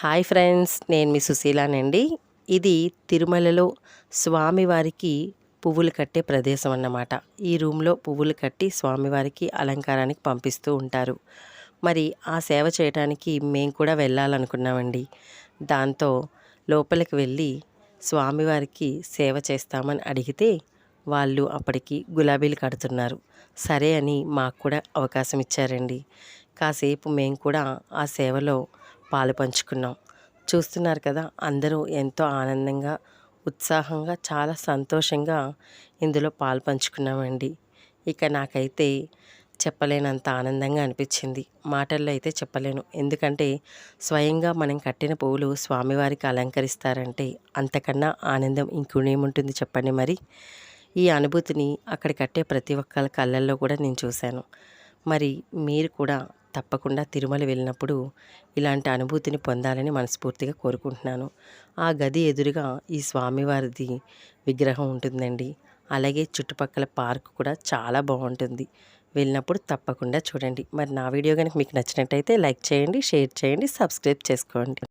Hi friends నేను మీ సుశీలానండి. ఇది తిరుమలలో స్వామివారికి పువ్వులు కట్టే ప్రదేశం అన్నమాట. ఈ రూమ్లో పువ్వులు కట్టి స్వామివారికి అలంకారానికి పంపిస్తూ ఉంటారు. మరి ఆ సేవ చేయడానికి మేము కూడా వెళ్ళాలనుకున్నామండి. దాంతో లోపలికి వెళ్ళి స్వామివారికి సేవ చేస్తామని అడిగితే వాళ్ళు అప్పటికి గులాబీలు కడుతున్నారు. సరే అని మాకు కూడా అవకాశం ఇచ్చారండి. కాసేపు మేము కూడా ఆ సేవలో పాలు పంచుకున్నాం. చూస్తున్నారు కదా అందరూ ఎంతో ఆనందంగా ఉత్సాహంగా చాలా సంతోషంగా ఇందులో పాలు పంచుకున్నామండి. ఇక నాకైతే చెప్పలేనంత ఆనందంగా అనిపించింది. మాటల్లో అయితే చెప్పలేను. ఎందుకంటే స్వయంగా మనం కట్టిన పువ్వులు స్వామివారికి అలంకరిస్తారంటే అంతకన్నా ఆనందం ఇంకొనేముంటుంది చెప్పండి మరి? ఈ అనుభూతిని అక్కడ కట్టే ప్రతి ఒక్కళ్ళ కళ్ళల్లో కూడా నేను చూశాను. మరి మీరు కూడా తప్పకుండా తిరుమల వెళ్ళినప్పుడు ఇలాంటి అనుభూతిని పొందాలని మనస్ఫూర్తిగా కోరుకుంటున్నాను. ఆ గది ఎదురుగా ఈ స్వామివారిది విగ్రహం ఉంటుందండి. అలాగే చుట్టుపక్కల పార్క్ కూడా చాలా బాగుంటుంది. వెళ్ళినప్పుడు తప్పకుండా చూడండి. మరి నా వీడియో కనుక మీకు నచ్చినట్టయితే లైక్ చేయండి షేర్ చేయండి సబ్స్క్రైబ్ చేసుకోండి.